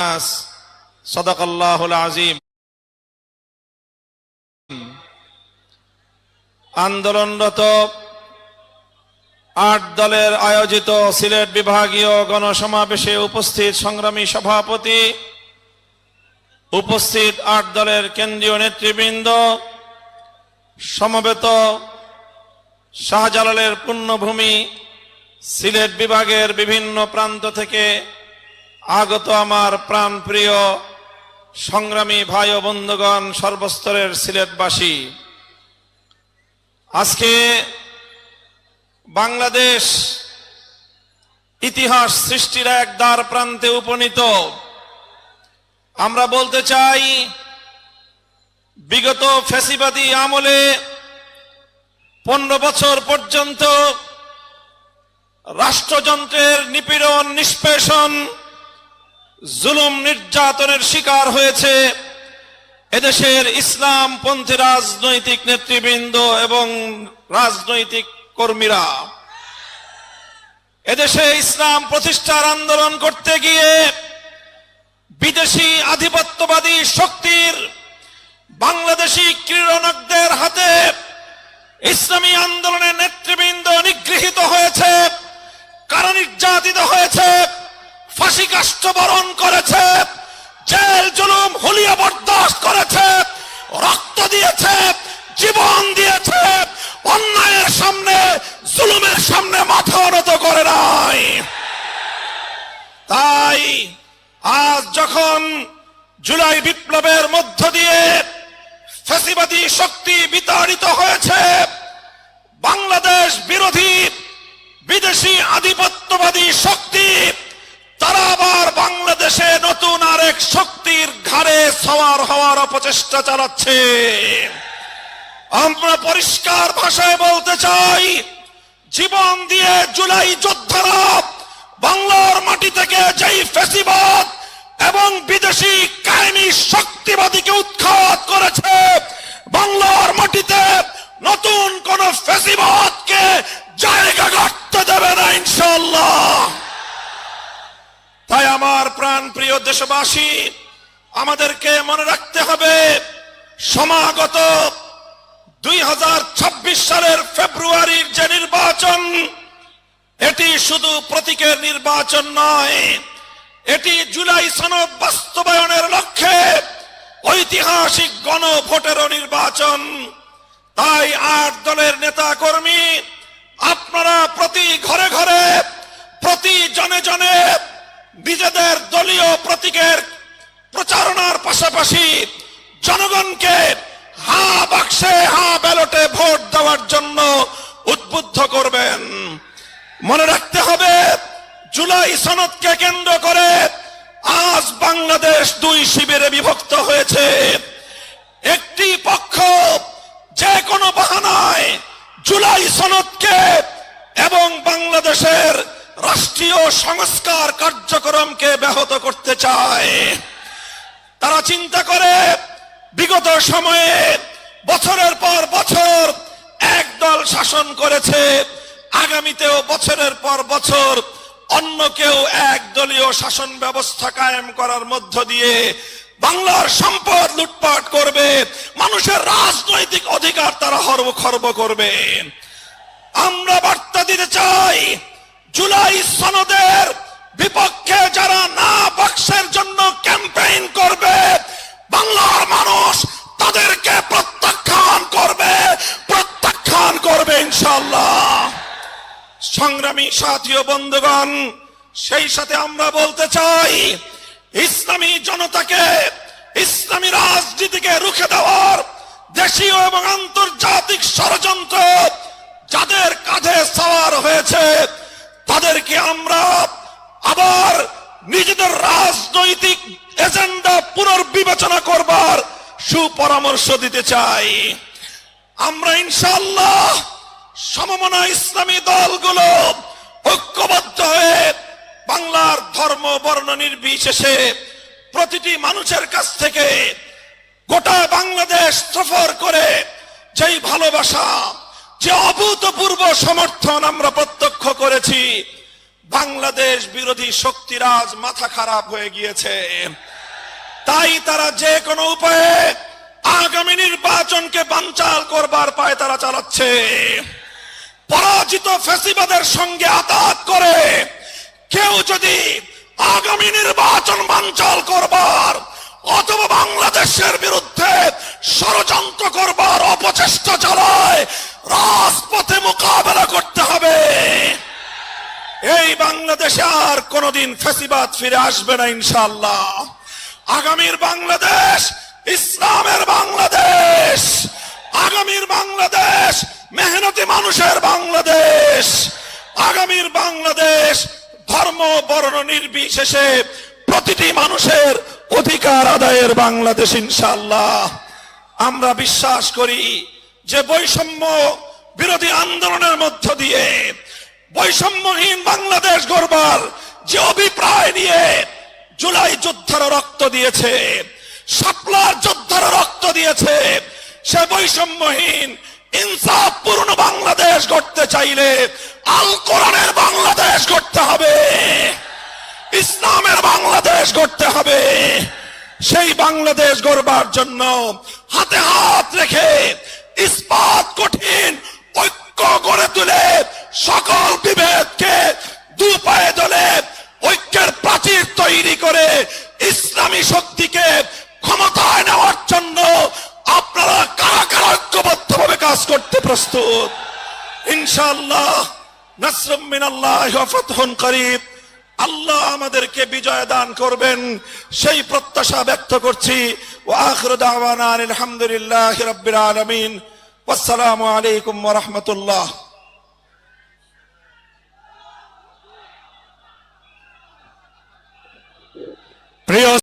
الناس صدق الله العظيم আন্দোলনরত আট দলের আয়োজিত সিলেট বিভাগীয় গণসমাবেশে উপস্থিত সংগ্রামী সভাপতি উপস্থিত আট দলের কেন্দ্রীয় নেতৃবৃন্দ সমবেত শাহজালালের পুণ্যভূমি সিলেট বিভাগের বিভিন্ন প্রান্ত থেকে আগত আমার প্রাণপ্রিয় সংগ্রামী ভাই ও বন্ধুগণ, সর্বস্তরের সিলেটবাসী। আজকে বাংলাদেশ ইতিহাস সৃষ্টির এক দ্বার প্রান্তে উপনীত। আমরা বলতে চাই, বিগত ফ্যাসিবাদী আমলে পনেরো বছর পর্যন্ত রাষ্ট্রযন্ত্রের নিপীড়ন, নিষ্পেষণ জুলুম নির্যাতনের শিকার হয়েছে এদেশের ইসলাম পন্থী রাজনৈতিক নেতৃবৃন্দ এবং রাজনৈতিক কর্মীরা। এদেশে ইসলাম প্রতিষ্ঠার আন্দোলন করতে গিয়ে বিদেশি আধিপত্যবাদী শক্তির বাংলাদেশি ক্রীড়নকদের হাতে ইসলামী আন্দোলনের নেতৃবৃন্দ নিগৃহীত হয়েছে কারণ নির্যাতিত হয়েছে ফাঁসি কাষ্ট বরণ করেছে, জেল জুলুম হুলিয়া বরদাস্ত করেছে, রক্ত দিয়েছে, জীবন দিয়েছে, অন্যায়ের সামনে, জুলুমের সামনে মাথা নত করে নাই। তাই আজ যখন জুলাই বিপ্লবের মধ্য দিয়ে ফ্যাসিবাদী শক্তি বিতাড়িত হয়েছে, বাংলাদেশ বিরোধী বিদেশি আধিপত্যবাদী শক্তি ঘাড়ে সওয়ার হওয়ার অপচেষ্টা চালাচ্ছে। আমরা পরিষ্কার ভাষায় বলতে চাই, জীবন দিয়ে জুলাই যোদ্ধারা বাংলার মাটি থেকে যেই ফেসিবাদ এবং বিদেশি কাহিনী শক্তিবাদীকে উৎখাত করেছে, বাংলার মাটিতে নতুন কোন ফেসিবাদকে জায়গা করতে দেবে না ইনশাল্লাহ তাই আমার প্রাণ প্রিয় দেশবাসী আমাদেরকে মনে রাখতে হবে, সমাগত দুই হাজার ছাব্বিশ সালের ফেব্রুয়ারির যে নির্বাচন, এটি শুধু প্রতীকের নির্বাচন নয়, এটি জুলাই সনদ বাস্তবায়নের লক্ষ্যে ঐতিহাসিক গণভোটেরও নির্বাচন। তাই আট দলের নেতা কর্মী আপনারা প্রতি ঘরে ঘরে, প্রতি জনে জনে নিজেদের দলীয় প্রতীকের প্রচারণার পাশাপাশি জনগণকে হা বাক্সে, হা ব্যালটে ভোট দেওয়ার জন্য উদ্বুদ্ধ করবেন। মনে রাখতে হবে, জুলাই সনদকে কেন্দ্র করে আজ বাংলাদেশ দুই শিবিরে বিভক্ত হয়েছে। একটি পক্ষ যে কোনো বাহানায় জুলাই সনদকে এবং বাংলাদেশের রাষ্ট্রীয় সংস্কার কার্যক্রমকে ব্যাহত করতে চায়। তারা চিন্তা করে, বিগত সময়ে বছরের পর বছর এক দল শাসন করেছে, আগামীতেও বছরের পর বছর অন্য কেউ এক দলীয় শাসন ব্যবস্থা কায়েম করার মধ্য দিয়ে বাংলার সম্পদ লুটপাট করবে, মানুষের রাজনৈতিক অধিকার তারা হর্ব খর্ব করবে। আমরা বার্তা দিতে চাই, জুলাই সনদের বিপক্ষে সংগ্রামী সাথী ও বন্ধুগণ, সেই সাথে আমরা বলতে চাই, ইসলামী জনতাকে, ইসলামী রাজনীতিকে রুখে দেওয়ার দেশীয় এবং আন্তর্জাতিক ষড়যন্ত্র যাদের কাঁধে সওয়ার হয়েছে, তাদেরকে আমরা আবার নিজেদের রাজনৈতিক এজেন্ডা পুনর্বিবেচনা করবার সুপরামর্শ দিতে চাই। আমরা ইনশাল্লাহ সমমনা ইসলামী দলগুলো ঐক্যবদ্ধ হয়ে বাংলার ধর্ম, বর্ণ নির্বিশেষে প্রতিটি মানুষের কাছ থেকে গোটা বাংলাদেশ সফর করে যেই ভালোবাসা, যে অভূতপূর্ব সমর্থন আমরা প্রত্যক্ষ করেছি, বাংলাদেশ বিরোধী শক্তিরাজ মাথা খারাপ হয়ে গিয়েছে। তাই তারা যে কোনো উপায়ে আগামী নির্বাচনকে বানচাল করবার পায় তারা চালাচ্ছে। পরাজিত ফেসিবাদের সঙ্গে আতাত করে কেউ যদি আগামী নির্বাচন বানচাল করবার অথবা বাংলাদেশের বিরুদ্ধে ষড়যন্ত্র করবার অপচেষ্টা চালায়, রাজপথে মোকাবেলা করতে হবে। এই বাংলাদেশে আর কোনদিন ফেসিবাদ ফিরে আসবে না ইনশাল্লাহ আগামীর বাংলাদেশ, ইসলামের বাংলাদেশ, আগামীর বাংলাদেশ মেহনতি মানুষের বাংলাদেশ, আগামীর বাংলাদেশ, ধর্ম, বর্ণ, নির্বিশেষে প্রতিটি মানুষের অধিকার আদায়ের বাংলাদেশ ইনশাল্লাহ আমরা বিশ্বাস করি যে বৈষম্য বিরোধী আন্দোলনের মধ্য দিয়ে বৈষম্যহীন বাংলাদেশ গড়বার যে অভিপ্রায় নিয়ে জুলাই যোদ্ধারা রক্ত দিয়েছে সাপলার যোদ্ধারা রক্ত দিয়েছে, সে বৈষম্যহীন ইনসাফপূর্ণ বাংলাদেশ গড়তে চাইলে আল কোরআনের বাংলাদেশ গড়তে হবে। ইসলামের বাংলাদেশ গড়তে হবে। সেই বাংলাদেশ গড়বার জন্য হাতে হাত রেখে ইস্পাত কঠিন ঐক্য গড়ে তুলে সকল বিভেদকে দু পায়ে দলে ঐক্যের প্রাচীর তৈরি করে ইসলামী শক্তিকে ক্ষমতায় প্রস্তুত। ইনশাআল্লাহ নাসরুম মিনাল্লাহ ফাতহুন করিব। আল্লাহ আমাদেরকে বিজয় দান করবেন। সেই প্রত্যাশা ব্যক্ত করছি। ওয়া আখিরু দাওয়ানা আলহামদুলিল্লাহি রাব্বিল আলামিন। ওয়াসসালামু আলাইকুম ওয়া রাহমাতুল্লাহ। প্রিয়